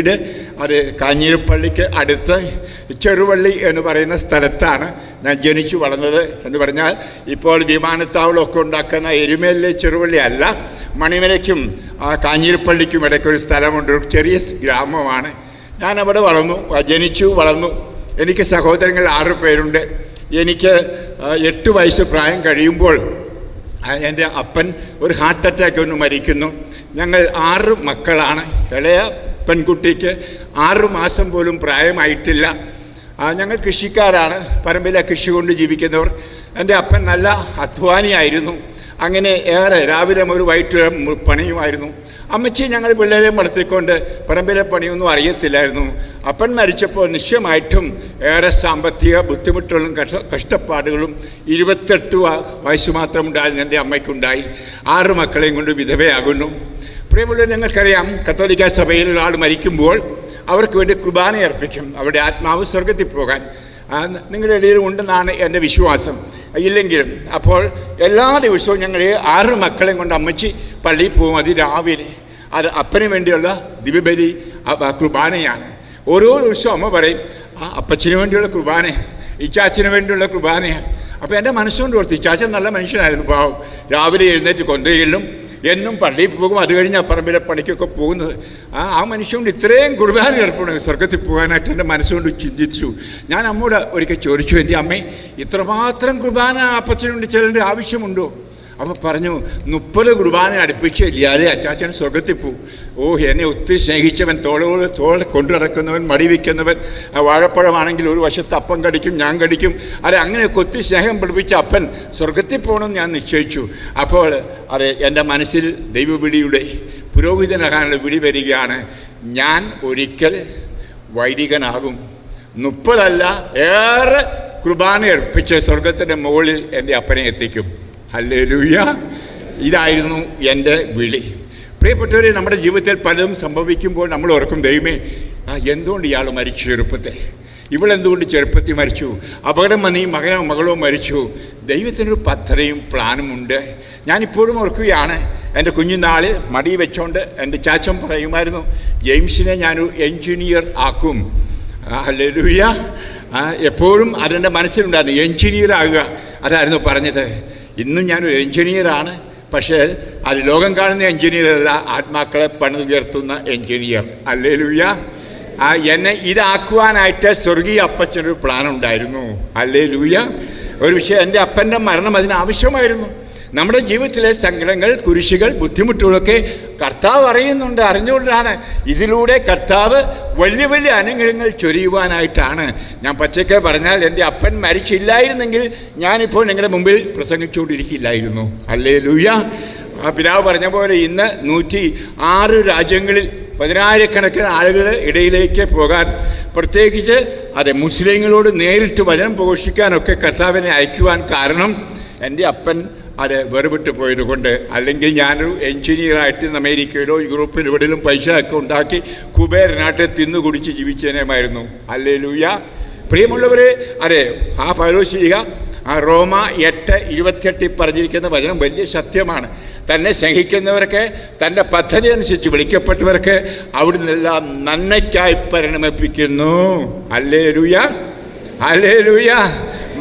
വീട് അത് കാഞ്ഞിരപ്പള്ളിക്ക് അടുത്ത് ചെറുവള്ളി എന്ന് പറയുന്ന സ്ഥലത്താണ് ഞാൻ ജനിച്ചു വളർന്നത് എന്ന് പറഞ്ഞാൽ ഇപ്പോൾ വിമാനത്താവളമൊക്കെ ഉണ്ടാക്കുന്ന എരുമേലിലെ ചെറുവള്ളി അല്ല മണിമലയ്ക്കും ആ കാഞ്ഞിരപ്പള്ളിക്കും ഇടയ്ക്കൊരു സ്ഥലമുണ്ട് ഒരു ചെറിയ ഗ്രാമമാണ്. ഞാൻ അവിടെ വളർന്നു ജനിച്ചു വളർന്നു. എനിക്ക് സഹോദരങ്ങൾ ആറ് പേരുണ്ട്. എനിക്ക് എട്ട് വയസ്സ് പ്രായം കഴിയുമ്പോൾ എന്റെ അപ്പൻ ഒരു ഹാർട്ട് അറ്റാക്ക് ഒന്ന് മരിക്കുന്നു. ഞങ്ങൾ ആറ് മക്കളാണ് ഇളയ പെൺകുട്ടിക്ക് ആറ് മാസം പോലും പ്രായമായിട്ടില്ല. ഞങ്ങൾ കൃഷിക്കാരാണ്. പറമ്പിലെ കൃഷി കൊണ്ട് ജീവിക്കുന്നവർ. എന്റെ അപ്പൻ നല്ല അധ്വാനിയായിരുന്നു. അങ്ങനെ ഏറെ രാവിലെ ഒരു വൈകിട്ട് പണിയുമായിരുന്നു. അമ്മച്ചി ഞങ്ങൾ പിള്ളേരെ വളർത്തിക്കൊണ്ട് പറമ്പിലെ പണിയൊന്നും അറിയത്തില്ലായിരുന്നു. അപ്പൻ മരിച്ചപ്പോൾ നിശ്ചയമായിട്ടും ഏറെ സാമ്പത്തിക ബുദ്ധിമുട്ടുകളും കഷ്ട കഷ്ടപ്പാടുകളും ഇരുപത്തെട്ട് വയസ്സ് മാത്രം ഉണ്ടായിരുന്നു എന്റെ അമ്മയ്ക്കുണ്ടായി. ആറ് മക്കളെയും കൊണ്ട് വിധവയാകുന്നു. പ്രിയമുള്ള നിങ്ങൾക്കറിയാം കത്തോലിക്ക സഭയിൽ ഒരാൾ മരിക്കുമ്പോൾ അവർക്ക് വേണ്ടി കുർബാന അർപ്പിക്കും അവരുടെ ആത്മാവ് സ്വർഗത്തിൽ പോകാൻ. നിങ്ങളുടെ ഇടയിൽ ഉണ്ടെന്നാണ് എന്റെ വിശ്വാസം. ഇല്ലെങ്കിലും അപ്പോൾ എല്ലാ ദിവസവും ഞങ്ങൾ ആറ് മക്കളെയും കൊണ്ട് അമ്മച്ചി പള്ളിയിൽ പോകും. അത് രാവിലെ. അത് അപ്പന് വേണ്ടിയുള്ള ദിവ്യബലി കുർബാനയാണ്. ഓരോ ദിവസവും അമ്മ പറയും ആ അപ്പച്ചന് വേണ്ടിയുള്ള കുർബാന ഇച്ചാച്ചന് വേണ്ടിയുള്ള കുർബാനയാണ് അപ്പോൾ എന്റെ മനസ്സുകൊണ്ട് ഓർത്ത് ഇച്ചാച്ചൻ നല്ല മനുഷ്യനായിരുന്നു പാവം. രാവിലെ എഴുന്നേറ്റ് കൊണ്ടുപോയില്ലും എന്നും പള്ളിയിൽ പോകും. അത് കഴിഞ്ഞ് അപ്പറമ്പിലെ പറമ്പിലെ പണിക്കൊക്കെ പോകുന്നത്. ആ ആ മനുഷ്യനോട് ഇത്രയും കുർബാന ഏർപ്പെടും സ്വർഗത്തിൽ പോകാനായിട്ട് എന്റെ മനസ്സുകൊണ്ട് ചിന്തിച്ചു. ഞാൻ അമ്മോട് ഒരിക്കൽ ചോദിച്ചു എന്റെ അമ്മേ ഇത്രമാത്രം കുർബാന അപ്പച്ചനുണ്ട് ചിലരുടെ ആവശ്യമുണ്ടോ? അപ്പോൾ പറഞ്ഞു മുപ്പത് കുർബാന അടുപ്പിച്ച് ഇല്ലാതെ അച്ചാച്ചൻ സ്വർഗത്തിൽ പോവും ഓ എന്നെ ഒത്തിരി സ്നേഹിച്ചവൻ തോളോട് തോളെ കൊണ്ടു നടക്കുന്നവൻ മടി വയ്ക്കുന്നവൻ ആ വാഴപ്പഴമാണെങ്കിൽ ഒരു വശത്ത് അപ്പം കടിക്കും ഞാൻ കടിക്കും. അതെ അങ്ങനെ കൊത്തി സ്നേഹം പഠിപ്പിച്ച അപ്പൻ സ്വർഗത്തിൽ പോകണമെന്ന് ഞാൻ നിശ്ചയിച്ചു. അപ്പോൾ അതെ എന്റെ മനസ്സിൽ ദൈവവിളിയുടെ പുരോഹിതനാകാനുള്ള വിളി വരികയാണ്. ഞാൻ ഒരിക്കൽ വൈദികനാകും. മുപ്പതല്ല ഏറെ കുർബാന അർപ്പിച്ച് സ്വർഗത്തിന്റെ മുകളിൽ എന്റെ അപ്പനെ എത്തിക്കും. ഹല്ലേലൂയ. ഇതായിരുന്നു എന്റെ വിളി. പ്രിയപ്പെട്ടവരെ നമ്മുടെ ജീവിതത്തിൽ പലതും സംഭവിക്കുമ്പോൾ നമ്മൾ ഓർക്കും ദൈവമേ ആ എന്തുകൊണ്ട് ഇയാൾ മരിച്ചു ചെറുപ്പത്തെ ഇവളെന്തുകൊണ്ട് ചെറുപ്പത്തിൽ മരിച്ചു? അപകടം വന്ന് മകനോ മകളോ മരിച്ചു. ദൈവത്തിനൊരു പദ്ധതിയും പ്ലാനുമുണ്ട് ഞാനിപ്പോഴും ഓർക്കുകയാണ് എന്റെ കുഞ്ഞുനാളിൽ മടി വെച്ചോണ്ട് എന്റെ ചാച്ചൻ പറയുമായിരുന്നു ജെയിംസിനെ ഞാനൊരു എൻജിനീയർ ആക്കും. ഹല്ലേലൂയ. എപ്പോഴും അതെന്റെ മനസ്സിലുണ്ടായിരുന്നു എൻജിനീയർ ആകുക. അതായിരുന്നു പറഞ്ഞത്. ഇന്നും ഞാനൊരു എഞ്ചിനീയറാണ്. പക്ഷേ അത് ലോകം കാണുന്ന എഞ്ചിനീയറല്ല ആത്മാക്കളെ പണിതുയർത്തുന്ന എൻജിനീയർ അല്ലേ ലൂയ ആ എന്നെ ഇതാക്കുവാനായിട്ട് സ്വർഗീയ അപ്പച്ചനൊരു പ്ലാൻ ഉണ്ടായിരുന്നു അല്ലേ ഒരു പക്ഷേ എന്റെ അപ്പന്റെ മരണം അതിന് ആവശ്യമായിരുന്നു. നമ്മുടെ ജീവിതത്തിലെ സങ്കടങ്ങൾ കുരിശുകൾ ബുദ്ധിമുട്ടുകളൊക്കെ കർത്താവ് അറിയുന്നുണ്ട് അറിഞ്ഞുകൊണ്ടാണ്. ഇതിലൂടെ കർത്താവ് വലിയ വലിയ അനുഗ്രഹങ്ങൾ ചൊരിയുവാനായിട്ടാണ്. ഞാൻ പച്ചക്കെ പറഞ്ഞാൽ എന്റെ അപ്പൻ മരിച്ചില്ലായിരുന്നെങ്കിൽ ഞാനിപ്പോൾ നിങ്ങളുടെ മുമ്പിൽ പ്രസംഗിച്ചുകൊണ്ടിരിക്കില്ലായിരുന്നു. അല്ലേ ലൂയ പിതാവ് പറഞ്ഞ പോലെ ഇന്ന് നൂറ്റി ആറ് രാജ്യങ്ങളിൽ പതിനായിരക്കണക്കിന് ആളുകളുടെ ഇടയിലേക്ക് പോകാൻ പ്രത്യേകിച്ച് അതെ മുസ്ലിങ്ങളോട് നേരിട്ട് വചനം പോഷിക്കാനൊക്കെ കർത്താവിനെ അയക്കുവാൻ കാരണം എന്റെ അപ്പൻ അത് വേർപെട്ട് പോയതുകൊണ്ട് അല്ലെങ്കിൽ ഞാനൊരു എഞ്ചിനീയറായിട്ട് അമേരിക്കയിലോ യൂറോപ്പിലോ എവിടെയും പൈസ ഒക്കെ ഉണ്ടാക്കി കുബേരനാട്ടെ തിന്നു കുടിച്ച് ജീവിച്ചേനേമായിരുന്നു. അല്ലേ ലൂയ പ്രിയമുള്ളവരെ അതെ ആ ഫലോ ചെയ്യുക. ആ റോമ എട്ട് ഇരുപത്തിയെട്ടിൽ പറഞ്ഞിരിക്കുന്ന വചനം വലിയ സത്യമാണ്. തന്നെ സ്നേഹിക്കുന്നവർക്ക് തന്റെ പദ്ധതി അനുസരിച്ച് വിളിക്കപ്പെട്ടവർക്ക് അവിടെ നിന്നെല്ലാം നന്മയ്ക്കായി പരിണമിപ്പിക്കുന്നു. അല്ലേ ലൂയ അല്ലേ ലൂയ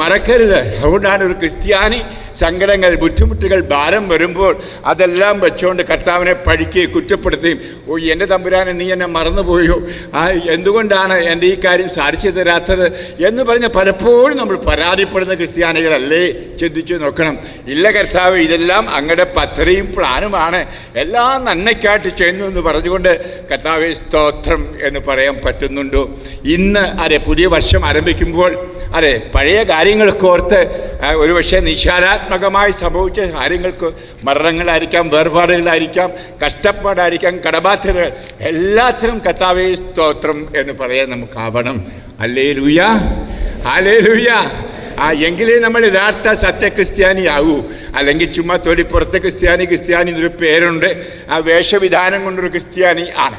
മറക്കരുത്. അതുകൊണ്ടാണ് ഒരു ക്രിസ്ത്യാനി സങ്കടങ്ങൾ ബുദ്ധിമുട്ടുകൾ ഭാരം വരുമ്പോൾ അതെല്ലാം വെച്ചുകൊണ്ട് കർത്താവിനെ പഴിക്കുകയും കുറ്റപ്പെടുത്തുകയും ഓ എന്റെ തമ്പുരാനെ നീ എന്നെ മറന്നുപോയോ? ആ എന്തുകൊണ്ടാണ് എന്റെ ഈ കാര്യം സാധിച്ചു തരാത്തത്? എന്ന് പറഞ്ഞ് പലപ്പോഴും നമ്മൾ പരാതിപ്പെടുന്ന ക്രിസ്ത്യാനികളല്ലേ? ചിന്തിച്ചു നോക്കണം. ഇല്ല കർത്താവ് ഇതെല്ലാം അങ്ങയുടെ പദ്ധതിയും പ്ലാനുമാണ്. എല്ലാം നന്മയ്ക്കായിട്ട് ചെയ്യുന്നു എന്ന് പറഞ്ഞുകൊണ്ട് കർത്താവ് സ്തോത്രം എന്ന് പറയാൻ പറ്റുന്നുണ്ടോ? ഇന്ന് അതെ പുതിയ വർഷം ആരംഭിക്കുമ്പോൾ അതെ പഴയ കാര്യങ്ങൾക്ക് ഓർത്ത് ആ, ഒരുപക്ഷെ നിശാലാത്മകമായി സംഭവിച്ച കാര്യങ്ങൾക്ക് മരണങ്ങളായിരിക്കാം വേർപാടുകളായിരിക്കാം കഷ്ടപ്പാടായിരിക്കാം കടബാധ്യതകൾ എല്ലാത്തിനും കത്താവേ സ്തോത്രം എന്ന് പറയാൻ നമുക്കാവണം അല്ലേ ലൂയ അല്ലേ ലൂയ ആ എങ്കിലേ നമ്മൾ യഥാർത്ഥ സത്യക്രിസ്ത്യാനിയാവൂ. അല്ലെങ്കിൽ ചുമ്മാ തൊലിപ്പുറത്തെ ക്രിസ്ത്യാനി ക്രിസ്ത്യാനി എന്നൊരു പേരുണ്ട്. ആ വേഷവിധാനം കൊണ്ടൊരു ക്രിസ്ത്യാനി ആണ്.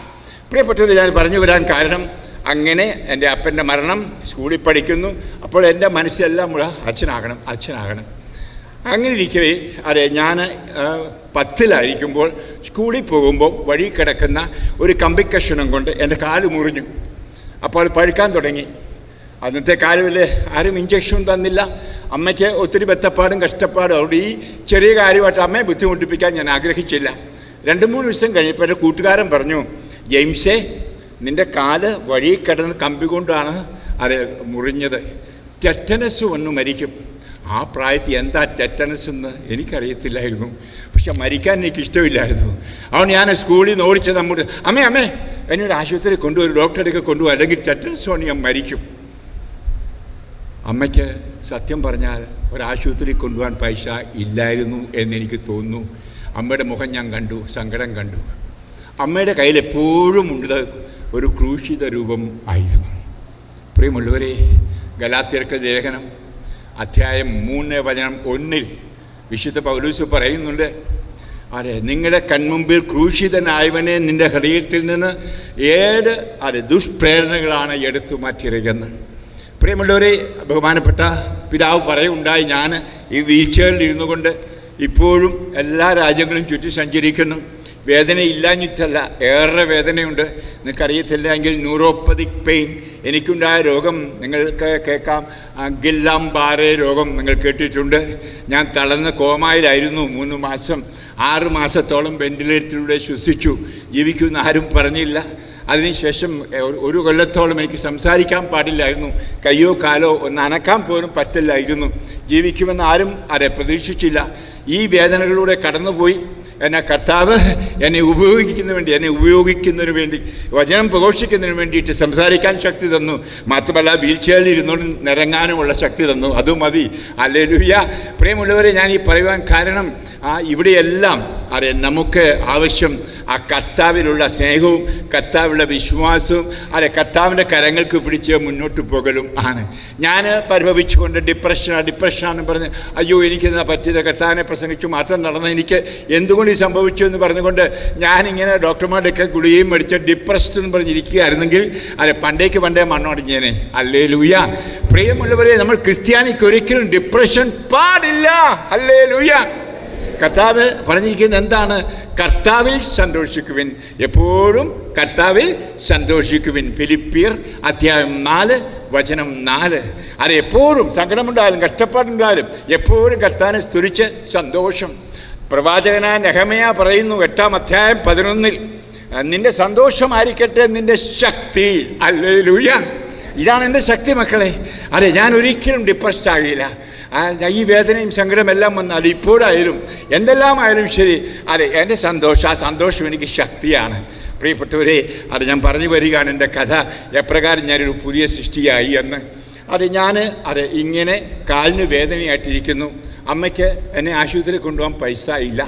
പ്രിയപ്പെട്ടവർ ഞാൻ പറഞ്ഞു വരാൻ കാരണം അങ്ങനെ എന്റെ അപ്പന്റെ മരണം സ്കൂളിൽ പഠിക്കുന്നു. അപ്പോൾ എന്റെ മനസ്സിലെല്ലാം മുഴുവൻ അച്ഛനാകണം അച്ഛനാകണം. അങ്ങനെ ഇരിക്കവേ അതെ ഞാൻ പത്തിലായിരിക്കുമ്പോൾ സ്കൂളിൽ പോകുമ്പോൾ വഴി കിടക്കുന്ന ഒരു കമ്പിക്കഷണം കൊണ്ട് എന്റെ കാൽ മുറിഞ്ഞു. അപ്പോൾ അത് പഴുക്കാൻ തുടങ്ങി. അന്നത്തെ കാലുവിൽ ആരും ഇഞ്ചക്ഷൻ തന്നില്ല. അമ്മയ്ക്ക് ഒത്തിരി ബത്തപ്പാടും കഷ്ടപ്പാടും. അതുകൊണ്ട് ഈ ചെറിയ കാര്യമായിട്ട് അമ്മയെ ബുദ്ധിമുട്ടിപ്പിക്കാൻ ഞാൻ ആഗ്രഹിച്ചില്ല. രണ്ട് മൂന്ന് ദിവസം കഴിഞ്ഞപ്പോൾ എന്റെ കൂട്ടുകാരൻ പറഞ്ഞു ജെയിംസേ നിന്റെ കാൽ വഴി കിടന്ന് കമ്പി കൊണ്ടാണ് അത് മുറിഞ്ഞത്. ടെറ്റനസ് വന്ന് മരിക്കും. ആ പ്രായത്തിൽ എന്താ ടെറ്റനസ് എന്ന് എനിക്കറിയത്തില്ലായിരുന്നു. പക്ഷെ മരിക്കാൻ എനിക്ക് ഇഷ്ടമില്ലായിരുന്നു. അതുകൊണ്ട് ഞാൻ സ്കൂളിൽ നിന്ന് ഓടിച്ചത് നമ്മുടെ അമ്മേ അമ്മേ എന്നെ ഒരു ആശുപത്രി കൊണ്ടുപോയി ഡോക്ടറെടുക്കെ കൊണ്ടുപോയി അല്ലെങ്കിൽ ടെറ്റനസ് കൊണ്ട് ഞാൻ മരിക്കും. അമ്മയ്ക്ക് സത്യം പറഞ്ഞാൽ ഒരാശുപത്രി കൊണ്ടുപോകാൻ പൈസ ഇല്ലായിരുന്നു എന്നെനിക്ക് തോന്നുന്നു. അമ്മയുടെ മുഖം ഞാൻ കണ്ടു സങ്കടം കണ്ടു. അമ്മയുടെ കയ്യിൽ എപ്പോഴും ഉണ്ട് ഒരു ക്രൂശിത രൂപം ആയിരുന്നു. പ്രിയമുള്ളവരെ ഗലാത്യർക്ക് ലേഖനം അധ്യായം മൂന്ന് വചനം ഒന്നിൽ വിശുദ്ധ പൗലൂസ് പറയുന്നുണ്ട് അതെ നിങ്ങളുടെ കൺമുമ്പിൽ ക്രൂശിതനായവനെ നിന്റെ ഹൃദയത്തിൽ നിന്ന് ഏത് അതെ ദുഷ്പ്രേരണകളാണ് എടുത്തു മാറ്റിയിരിക്കുന്നത്. പ്രിയമുള്ളവരെ ബഹുമാനപ്പെട്ട പിതാവ് പറയുണ്ടായി ഞാൻ ഈ വീഴ്ചകളിൽ ഇരുന്നു കൊണ്ട് ഇപ്പോഴും എല്ലാ രാജ്യങ്ങളും ചുറ്റി സഞ്ചരിക്കുന്നു. വേദന ഇല്ലാഞ്ഞിട്ടല്ല ഏറെ വേദനയുണ്ട്. നിങ്ങൾക്കറിയത്തില്ല എങ്കിൽ ന്യൂറോപ്പതിക് പെയിൻ. എനിക്കുണ്ടായ രോഗം നിങ്ങൾക്ക് കേൾക്കാം. ആ, ഗില്ലാം ബാറെ രോഗം നിങ്ങൾ കേട്ടിട്ടുണ്ട്. ഞാൻ തളർന്ന് കോമായിലായിരുന്നു മൂന്ന് മാസം. ആറ് മാസത്തോളം വെന്റിലേറ്ററിലൂടെ ശ്വസിച്ചു. ജീവിക്കുമെന്ന് ആരും പറഞ്ഞില്ല. അതിനുശേഷം ഒരു കൊല്ലത്തോളം എനിക്ക് സംസാരിക്കാൻ പാടില്ലായിരുന്നു. കയ്യോ കാലോ ഒന്ന് അനക്കാൻ പോലും പറ്റില്ലായിരുന്നു. ജീവിക്കുമെന്ന് ആരും അതെ പ്രതീക്ഷിച്ചില്ല. ഈ വേദനകളിലൂടെ കടന്നുപോയി. എന്നെ കർത്താവ് എന്നെ ഉപയോഗിക്കുന്നതിന് വേണ്ടി എന്നെ ഉപയോഗിക്കുന്നതിന് വേണ്ടി വചനം പ്രഘോഷിക്കുന്നതിന് വേണ്ടിയിട്ട് സംസാരിക്കാൻ ശക്തി തന്നു. മാത്രമല്ല വീൽ ചെയറിൽ ഇരുന്നുകൊണ്ട് നിരങ്ങാനുമുള്ള ശക്തി തന്നു. അതും മതി. അല്ലെലുയ്യ. പ്രിയമുള്ളവരെ ഞാൻ ഈ പറയുവാൻ കാരണം ആ ഇവിടെയെല്ലാം അറിയാം നമുക്ക് ആവശ്യം ആ കർത്താവിലുള്ള സ്നേഹവും കർത്താവിലുള്ള വിശ്വാസവും അല്ലെ കർത്താവിന്റെ കരങ്ങൾക്ക് പിടിച്ച് മുന്നോട്ട് പോകലും ആണ്. ഞാൻ പരിഭവിച്ചുകൊണ്ട് ഡിപ്രഷനാണ് ഡിപ്രഷനാണെന്ന് പറഞ്ഞ് അയ്യോ എനിക്കിന്ന് പറ്റിയത്? കർത്താവിനെ പ്രസംഗിച്ചു മാത്രം നടന്ന എനിക്ക് എന്തുകൊണ്ട് ഈ സംഭവിച്ചു? എന്ന് പറഞ്ഞുകൊണ്ട് ഞാനിങ്ങനെ ഡോക്ടർമാരുടെയൊക്കെ ഗുളികയും മേടിച്ച് ഡിപ്രസ്ഡ് എന്ന് പറഞ്ഞിരിക്കുകയായിരുന്നെങ്കിൽ അല്ലെ പണ്ടേക്ക് പണ്ടേ മണ്ണോടിഞ്ഞേനെ അല്ലേ ലൂയ പ്രിയമുള്ളവരെ നമ്മൾ ക്രിസ്ത്യാനിക്ക് ഒരിക്കലും ഡിപ്രഷൻ പാടില്ല. അല്ലേ ലൂയ കർത്താവ് പറഞ്ഞിരിക്കുന്നത് എന്താണ്? കർത്താവിൽ സന്തോഷിക്കുവിൻ. എപ്പോഴും കർത്താവിൽ സന്തോഷിക്കുവിൻ. ഫിലിപ്പിയർ അധ്യായം നാല് വചനം നാല്. അത് എപ്പോഴും സങ്കടമുണ്ടായാലും കഷ്ടപ്പാടുണ്ടായാലും എപ്പോഴും കർത്താവിനെ സ്തുരിച്ച് സന്തോഷം. പ്രവാചകനായ നെഹമയ പറയുന്നു എട്ടാം അധ്യായം പതിനൊന്നിൽ നിന്റെ സന്തോഷമായിരിക്കട്ടെ നിന്റെ ശക്തി. അല്ലേ ലൂയ ഇതാണ് എന്റെ ശക്തി മക്കളെ. അതെ ഞാൻ ഒരിക്കലും ഡിപ്രസ്ഡ് ആകില്ല. ഈ വേദനയും സങ്കടമെല്ലാം വന്നാൽ ഇപ്പോഴായാലും എന്തെല്ലാം എന്തെല്ലാമായാലും ശരി. അതെ എന്റെ സന്തോഷം ആ സന്തോഷം എനിക്ക് ശക്തിയാണ്. പ്രിയപ്പെട്ടവരെ അത് ഞാൻ പറഞ്ഞു വരികയാണ് എന്റെ കഥ. എപ്രകാരം ഞാനൊരു പുതിയ സൃഷ്ടിയായി എന്ന്. അത് ഞാൻ അത് ഇങ്ങനെ കാലിന് വേദനയായിട്ടിരിക്കുന്നു. അമ്മയ്ക്ക് എന്നെ ആശുപത്രിയിൽ കൊണ്ടുപോകാൻ പൈസ ഇല്ല.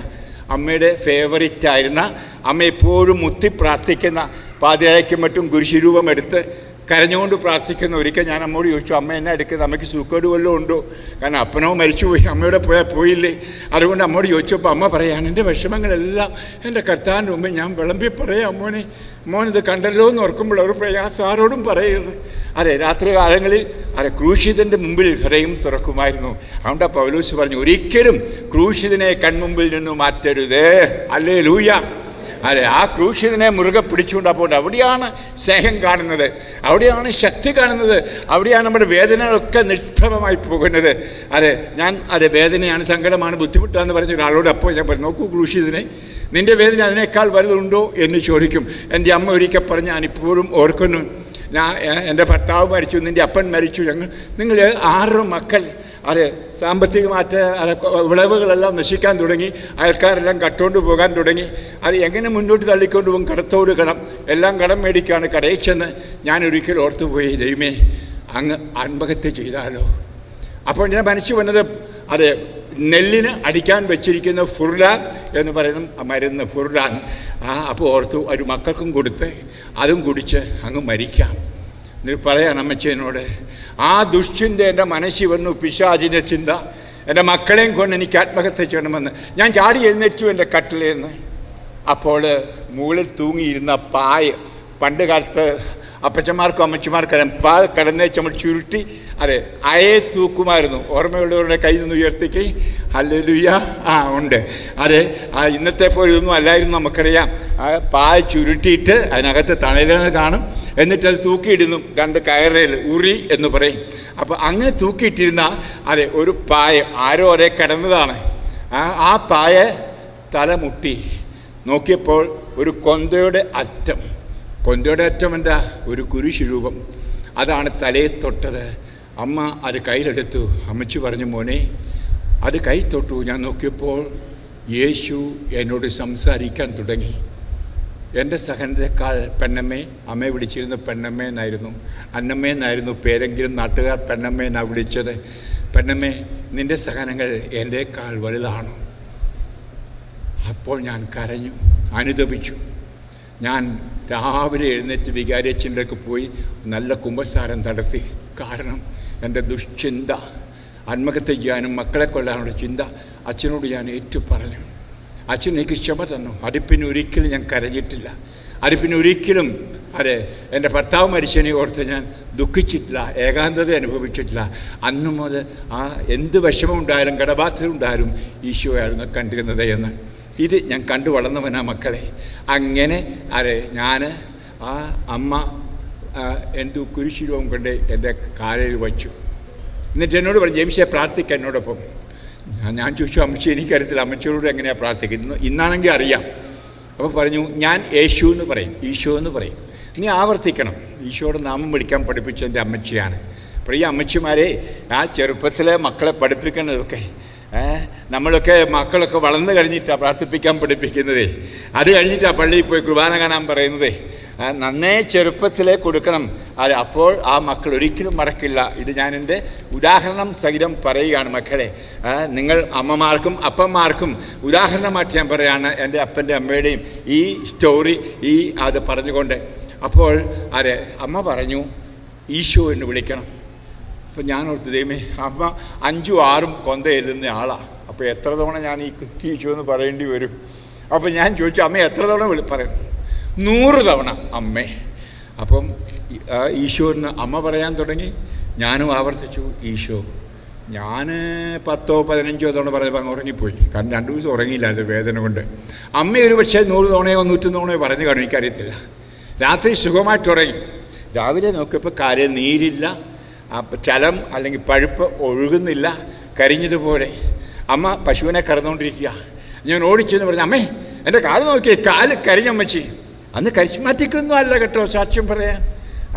അമ്മയുടെ ഫേവറിറ്റ് ആയിരുന്ന അമ്മ എപ്പോഴും മുത്തി പ്രാർത്ഥിക്കുന്ന പാതിരായ്ക്കും മറ്റും കുരിശുരൂപം എടുത്ത് കരഞ്ഞുകൊണ്ട് പ്രാർത്ഥിക്കുന്നു ഒരിക്കൽ ഞാൻ അമ്മയോട് ചോദിച്ചു അമ്മ എന്നെ എടുക്കുന്നത്? അമ്മയ്ക്ക് സൂക്കേട് വല്ലതും ഉണ്ടോ? കാരണം അപ്പനോ മരിച്ചുപോയി അമ്മയോടെ പോയാൽ പോയില്ലേ. അതുകൊണ്ട് അമ്മയോട് ചോദിച്ചപ്പോൾ അമ്മ പറയാണ് എന്റെ വിഷമങ്ങളെല്ലാം എന്റെ കർത്താവിന്റെ മുമ്പ് ഞാൻ വിളമ്പി പറയാം മോനെ മോൻ ഇത് കണ്ടല്ലോ എന്ന് ഓർക്കുമ്പോൾ ഒരു പ്രയാസാരോടും പറയരുത്. അതെ രാത്രി കാലങ്ങളിൽ അതെ ക്രൂശിതന്റെ മുമ്പിൽ ഹൃദയം തുറക്കുമായിരുന്നു. അതുകൊണ്ട് പൗലൂസ് പറഞ്ഞു ഒരിക്കലും ക്രൂശിതനെ കൺമുമ്പിൽ നിന്നും മാറ്റരുത്. അല്ലേ ലൂയ അതെ ആ ക്രൂശിതനെ മുറുകെ പിടിച്ചുകൊണ്ട് അപ്പോൾ അവിടെയാണ് സ്നേഹം കാണുന്നത്. അവിടെയാണ് ശക്തി കാണുന്നത്. അവിടെയാണ് നമ്മുടെ വേദനകളൊക്കെ നിഷ്പ്രഭമായി പോകുന്നത്. അതെ ഞാൻ അതെ വേദനയാണ് സങ്കടമാണ് ബുദ്ധിമുട്ടാന്ന് പറഞ്ഞ ഒരാളോട് അപ്പോൾ ഞാൻ പറഞ്ഞു നോക്കൂ ക്രൂശിതനെ നിന്റെ വേദന അതിനേക്കാൾ വലുതുണ്ടോ? എന്ന് ചോദിക്കും. എന്റെ അമ്മ ഒരിക്കൽ പറഞ്ഞ് ഞാനിപ്പോഴും ഓർക്കുന്നു. ഞാൻ എന്റെ ഭർത്താവ് മരിച്ചു നിന്റെ അപ്പൻ മരിച്ചു. ഞങ്ങൾ നിങ്ങൾ ആറ് മക്കൾ. അത് സാമ്പത്തികമായിട്ട് അത് വിളവുകളെല്ലാം നശിക്കാൻ തുടങ്ങി അയൽക്കാരെല്ലാം കട്ടുകൊണ്ട് പോകാൻ തുടങ്ങി. അത് എങ്ങനെ മുന്നോട്ട് തള്ളിക്കൊണ്ട് പോകും? കടത്തോട് കടം. എല്ലാം കടം മേടിക്കുകയാണ് കടയിൽ ചെന്ന് ഞാൻ ഒരിക്കൽ ഓർത്തുപോയി ദൈവമേ അങ്ങ് ആത്മഹത്യ ചെയ്താലോ? അപ്പോൾ ഞാൻ മനസ്സിൽ വന്നത് അത് നെല്ലിന് അടിക്കാൻ വെച്ചിരിക്കുന്ന ഫുർലാൻ എന്ന് പറയുന്ന മരുന്ന് ഫുർലാൻ ആ അപ്പോൾ ഓർത്തു ഒരു മക്കൾക്കും കൊടുത്ത് അതും കുടിച്ച് അങ്ങ് മരിക്കാം. എന്നിട്ട് പറയാൻ അമ്മച്ചേനോട് ആ ദുഷ്ചിന്ത എന്റെ മനസ്സിൽ വന്നു പിശാചിന്റെ ചിന്ത. എന്റെ മക്കളെയും കൊണ്ട് എനിക്ക് ആത്മഹത്യ ചെയ്യണമെന്ന്. ഞാൻ ചാടി എഴുന്നേറ്റു എന്റെ കട്ടിലേന്ന്. അപ്പോൾ മുകളിൽ തൂങ്ങിയിരുന്ന പായ പണ്ട് കാലത്ത് അപ്പച്ചന്മാർക്കും അമ്മച്ചിമാർക്കും പാ കടന്നേച്ച് നമ്മൾ ചുരുട്ടി അതെ അയെ തൂക്കുമായിരുന്നു. ഓർമ്മയുള്ളവരുടെ കയ്യിൽ നിന്ന് ഉയർത്തിക്ക്. ഹല്ലേലൂയ. ആ ഉണ്ട്. അതെ ആ ഇന്നത്തെ പോലെ ഇതൊന്നും അല്ലായിരുന്നു നമുക്കറിയാം. പായ ചുരുട്ടിയിട്ട് അതിനകത്ത് തണലെന്ന് കാണും. എന്നിട്ട് അത് തൂക്കിയിടുന്നു. രണ്ട് കയറയിൽ ഉറി എന്ന് പറയും. അപ്പോൾ അങ്ങനെ തൂക്കിയിട്ടിരുന്ന അതെ ഒരു പായ ആരോ ഒരേ കിടന്നതാണ്. ആ പായ തലമുട്ടി. നോക്കിയപ്പോൾ ഒരു കൊന്തയുടെ അറ്റം. കൊന്തയുടെ അറ്റം എന്താ? ഒരു കുരിശുരൂപം. അതാണ് തലയെ തൊട്ടത്. അമ്മ അത് കയ്യിലെടുത്തു. അമ്മച്ചു പറഞ്ഞു മോനെ അത് കൈ തൊട്ടു. ഞാൻ നോക്കിയപ്പോൾ യേശു എന്നോട് സംസാരിക്കാൻ തുടങ്ങി. എന്റെ സഹനത്തെക്കാൾ പെണ്ണമ്മേ അമ്മയെ വിളിച്ചിരുന്ന പെണ്ണമ്മേ എന്നായിരുന്നു. അന്നമ്മേ എന്നായിരുന്നു പേരെങ്കിലും നാട്ടുകാർ പെണ്ണമ്മേ എന്നാണ് വിളിച്ചത്. പെണ്ണമ്മേ നിന്റെ സഹനങ്ങൾ എന്റെക്കാൾ വലുതാണ്. അപ്പോൾ ഞാൻ കരഞ്ഞു അനുദപിച്ചു. ഞാൻ രാവിലെ എഴുന്നേറ്റ് വികാരിയച്ഛന്റെയൊക്കെ പോയി നല്ല കുമ്പസാരം നടത്തി. കാരണം എന്റെ ദുഷ്ചിന്ത ആത്മഹത്യ ചെയ്യാനും മക്കളെ കൊല്ലാനുള്ള ചിന്ത അച്ഛനോട് ഞാൻ ഏറ്റു പറഞ്ഞു അച്ഛൻ എനിക്ക് ക്ഷമ തന്നു. അടുപ്പിന് ഒരിക്കലും ഞാൻ കരഞ്ഞിട്ടില്ല. അടുപ്പിന് ഒരിക്കലും അതെ എന്റെ ഭർത്താവ് മരിച്ചതിനെ ഓർത്ത് ഞാൻ ദുഃഖിച്ചിട്ടില്ല ഏകാന്തത അനുഭവിച്ചിട്ടില്ല. അന്നു മുതൽ ആ എന്ത് വിഷമം ഉണ്ടായാലും കടബാധ്യത ഉണ്ടായാലും ഈശോയായിരുന്നു കണ്ടിരുന്നത് എന്ന്. ഇത് ഞാൻ കണ്ടു വളർന്നവനാ മക്കളെ. അങ്ങനെ അതെ ഞാൻ ആ അമ്മ എന്തു കുരിശുരൂപം കൊണ്ട് എന്റെ കാലിൽ വച്ചു. എന്നിട്ട് എന്നോട് പറഞ്ഞു ജെയിംസെ പ്രാർത്ഥിക്കുക എന്നോടൊപ്പം. ഞാൻ- ചോദിച്ചു അമ്മച്ചി എനിക്കറിയത്തില്ല അമ്മച്ചിയോട് എങ്ങനെയാണ് പ്രാർത്ഥിക്കുന്നത്? ഇന്നാണെങ്കിൽ അറിയാം. അപ്പോൾ പറഞ്ഞു ഞാൻ യേശു എന്ന് പറയും. ഈശോ എന്ന് പറയും. നീ ആവർത്തിക്കണം. ഈശോയുടെ നാമം വിളിക്കാൻ പഠിപ്പിച്ച എന്റെ അമ്മച്ചിയാണ്. അപ്പോൾ ഈ അമ്മച്ചിമാരെ ആ ചെറുപ്പത്തിലെ മക്കളെ പഠിപ്പിക്കുന്നതൊക്കെ നമ്മളൊക്കെ മക്കളൊക്കെ വളർന്നു കഴിഞ്ഞിട്ടാണ് പ്രാർത്ഥിപ്പിക്കാൻ പഠിപ്പിക്കുന്നതേ. അത് കഴിഞ്ഞിട്ടാണ് പള്ളിയിൽ പോയി കുർബാന കാണാൻ പറയുന്നതേ. നന്നേ ചെറുപ്പത്തിലേ കൊടുക്കണം. അത് അപ്പോൾ ആ മക്കൾ ഒരിക്കലും മറക്കില്ല. ഇത് ഞാൻ എന്റെ ഉദാഹരണം സഹിതം പറയുകയാണ് മക്കളെ. നിങ്ങൾ അമ്മമാർക്കും അപ്പന്മാർക്കും ഉദാഹരണമായിട്ട് ഞാൻ പറയുകയാണ് എന്റെ അപ്പന്റെ അമ്മയുടെയും ഈ സ്റ്റോറി ഈ അത് പറഞ്ഞുകൊണ്ട്. അപ്പോൾ അതെ അമ്മ പറഞ്ഞു ഈശോ എന്ന് വിളിക്കണം. അപ്പം ഞാൻ ഓർത്ത് ദൈവമേ അമ്മ അഞ്ചും ആറും കൊന്ത എഴുതുന്ന ആളാണ് അപ്പോൾ എത്ര തവണ ഞാൻ ഈ ഈശോ എന്ന് പറയേണ്ടി വരും? അപ്പോൾ ഞാൻ ചോദിച്ചു അമ്മ എത്ര തവണ വിളി പറയണം നൂറ് തവണ അമ്മേ. അപ്പം ഈ- ആ ഈശോ എന്ന് അമ്മ പറയാൻ തുടങ്ങി. ഞാനും ആവർത്തിച്ചു ഈശോ ഞാൻ പത്തോ പതിനഞ്ചോ തവണ പറഞ്ഞപ്പോൾ അങ്ങ് ഉറങ്ങിപ്പോയി. കാരണം രണ്ടു ദിവസം ഉറങ്ങിയില്ല അത് വേദന കൊണ്ട്. അമ്മ ഒരു പക്ഷേ നൂറ് തവണയോ നൂറ്റി തവണയോ പറഞ്ഞു കാണും എനിക്കറിയത്തില്ല. രാത്രി സുഖമായിട്ട് ഉറങ്ങി. രാവിലെ നോക്കിയപ്പോൾ കാര്യം നീരില്ല. ചലം അല്ലെങ്കിൽ പഴുപ്പ് ഒഴുകുന്നില്ല. കരിഞ്ഞതുപോലെ. അമ്മ പശുവിനെ കറന്നുകൊണ്ടിരിക്കുക. ഞാൻ ഓടിച്ചെന്ന് പറഞ്ഞു അമ്മേ എന്റെ കാൽ നോക്കിയേ കാൽ കരിഞ്ഞമ്മച്ചി അന്ന് കരിസ്മാറ്റിക്കൊന്നും അല്ല കേട്ടോ സാക്ഷ്യം പറയാൻ.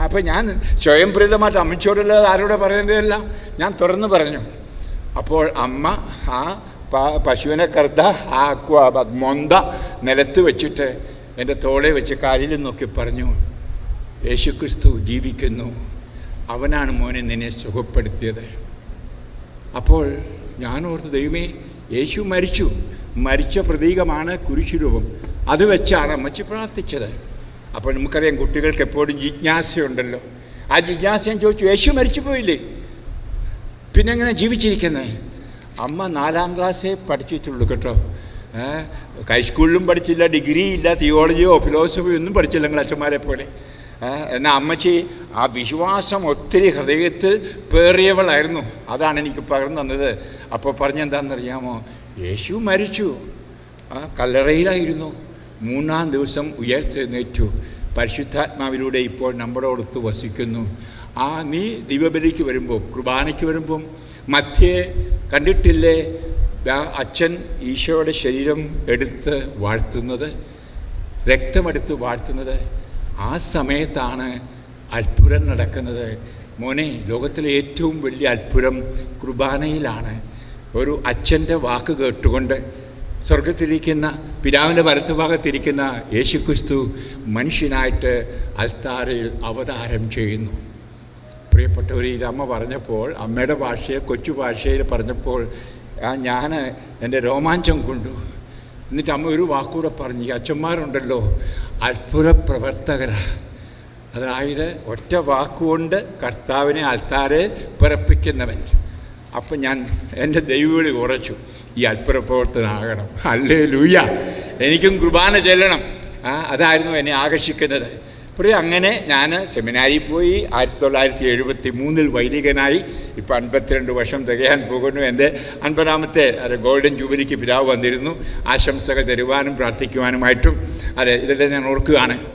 അപ്പോൾ ഞാൻ സ്വയംപ്രീതമായിട്ട് അമ്മച്ചോടുള്ളത് ആരോടെ പറയേണ്ടതല്ല ഞാൻ തുറന്നു പറഞ്ഞു. അപ്പോൾ അമ്മ ആ പശുവിനെ കറുത്ത ആ മൊന്ത നിലത്ത് വെച്ചിട്ട് എന്റെ തോളെ വെച്ച് കാലിൽ നോക്കി പറഞ്ഞു യേശുക്രിസ്തു ജീവിക്കുന്നു. അവനാണ് മോനെ നിന്നെ സുഖപ്പെടുത്തിയത്. അപ്പോൾ ഞാൻ ഓർത്ത് ദൈവമേ യേശു മരിച്ചു. മരിച്ച പ്രതീകമാണ് കുരിശുരൂപം. അത് വെച്ചാണ് അമ്മച്ചി പ്രാർത്ഥിച്ചത്. അപ്പോൾ നമുക്കറിയാം കുട്ടികൾക്ക് എപ്പോഴും ജിജ്ഞാസയുണ്ടല്ലോ. ആ ജിജ്ഞാസ ഞാൻ ചോദിച്ചു യേശു മരിച്ചു പോയില്ലേ? പിന്നെ എങ്ങനെ ജീവിച്ചിരിക്കുന്നത് അമ്മ നാലാം ക്ലാസ്സേ പഠിച്ചിട്ടുള്ളൂ കേട്ടോ. ഹൈസ്കൂളിലും പഠിച്ചില്ല ഡിഗ്രി ഇല്ല തിയോളജിയോ ഫിലോസഫിയോ ഒന്നും പഠിച്ചില്ല നിങ്ങൾ അച്ഛന്മാരെ പോലെ. എന്നാൽ അമ്മച്ചി ആ വിശ്വാസം ഒത്തിരി ഹൃദയത്തിൽ പേറിയവളായിരുന്നു. അതാണ് എനിക്ക് പകർന്നു തന്നത്. അപ്പോൾ പറഞ്ഞെന്താണെന്നറിയാമോ? യേശു മരിച്ചു. കല്ലറയിലായിരുന്നു. മൂന്നാം ദിവസം ഉയർത്തെഴുന്നേറ്റു. പരിശുദ്ധാത്മാവിലൂടെ ഇപ്പോൾ നമ്മളോടൊത്ത് വസിക്കുന്നു. ആ നീ ദിവബലിക്ക് വരുമ്പോൾ കുർബാനയ്ക്ക് വരുമ്പം മധ്യേ കണ്ടിട്ടില്ലേ? അച്ഛൻ ഈശോയുടെ ശരീരം എടുത്ത് വാഴ്ത്തുന്നത് രക്തമെടുത്ത് വാഴ്ത്തുന്നത്. ആ സമയത്താണ് അത്ഭുതം നടക്കുന്നത്. മോനെ ലോകത്തിലെ ഏറ്റവും വലിയ അത്ഭുതം കുർബാനയിലാണ്. ഒരു അച്ഛന്റെ വാക്ക് കേട്ടുകൊണ്ട് സ്വർഗത്തിരിക്കുന്ന പിതാവിന്റെ വലത്തുഭാഗത്തിരിക്കുന്ന യേശുക്രിസ്തു മനുഷ്യനായിട്ട് അൽത്താരയിൽ അവതാരം ചെയ്യുന്നു. പ്രിയപ്പെട്ടവർ ഇത് അമ്മ പറഞ്ഞപ്പോൾ അമ്മയുടെ ഭാഷയെ കൊച്ചു ഭാഷയിൽ പറഞ്ഞപ്പോൾ ഞാൻ എന്റെ രോമാഞ്ചം കൊണ്ടു. എന്നിട്ട് അമ്മ ഒരു വാക്കൂടെ പറഞ്ഞു ഈ അച്ഛന്മാരുണ്ടല്ലോ അത്ഭുത പ്രവർത്തകർ അതായത് ഒറ്റ വാക്കുകൊണ്ട് കർത്താവിനെ അൽത്താരെ പിറപ്പിക്കുന്നവൻ. അപ്പം ഞാൻ എന്റെ ദൈവവിളി കുറച്ചു ഈ അത്ഭുതപ്രവർത്തനാകണം അല്ലേ ലൂയ എനിക്കും കുർബാന ചെല്ലണം. അതായിരുന്നു എന്നെ ആകർഷിക്കുന്നത്. അപ്പോൾ അങ്ങനെ ഞാൻ സെമിനാരിൽ പോയി ആയിരത്തി തൊള്ളായിരത്തി എഴുപത്തി മൂന്നിൽ വൈദികനായി ഇപ്പോൾ അൻപത്തിരണ്ട് വർഷം തികയാൻ പോകുന്നു. എന്റെ അൻപതാമത്തെ അത് ഗോൾഡൻ ജൂബിലിക്ക് പിതാവ് വന്നിരുന്നു. ആശംസകൾ തരുവാനും പ്രാർത്ഥിക്കുവാനുമായിട്ടും. അതെ ഇതെല്ലാം ഞാൻ ഓർക്കുകയാണ്.